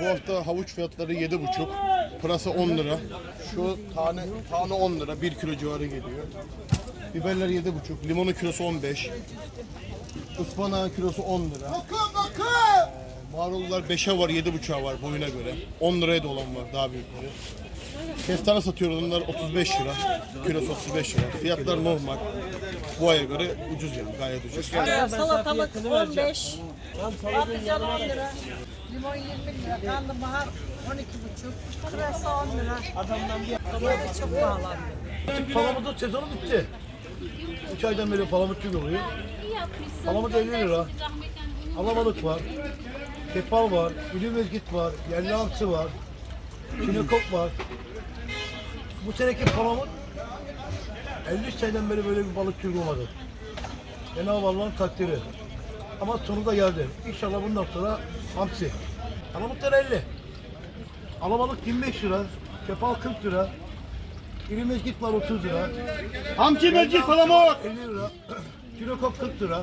Bu hafta havuç fiyatları 7,5. Pırasa 10 lira. Şu tane tane 10 lira. 1 kilo civarı geliyor. Biberler 7,5. Limonun kilosu 15. Ispanağın kilosu 10 lira. Bakın bakın. Marullar 5'e var, 7,5'a var boyuna göre. 10 liraya da olan var daha büyükleri. Kestane satıyoruz onlar 35 lira. Kilosu 35 lira. Fiyatlar normal. Bu aya göre ucuz yani gayet ucuz. Salatalık 15, patlıcan 10 lira, limon 20 lira, karnabahar 12,5, pırasa 10 lira. Domates çok pahalandı. Palamutun sezonu bitti. 3 aydan beri palamutçu oluyor. Palamut 50 lira. Alabalık var. Kepal var. Ülü mezgit var. Yerli hamsi var. Çinekop var. Bu seneki palamut 50 seneden beri böyle bir balıkçı olmadı. Cenab-ı Allah'ın takdiri. Ama sonunda geldi. İnşallah bundan sonra hamsi. Palamutlar 50. Alabalık 25 lira. Kepal 40 lira. İri mezgit var 30 lira. Hamsi meclis palamut. 50 lira. Kilo kop 40 lira.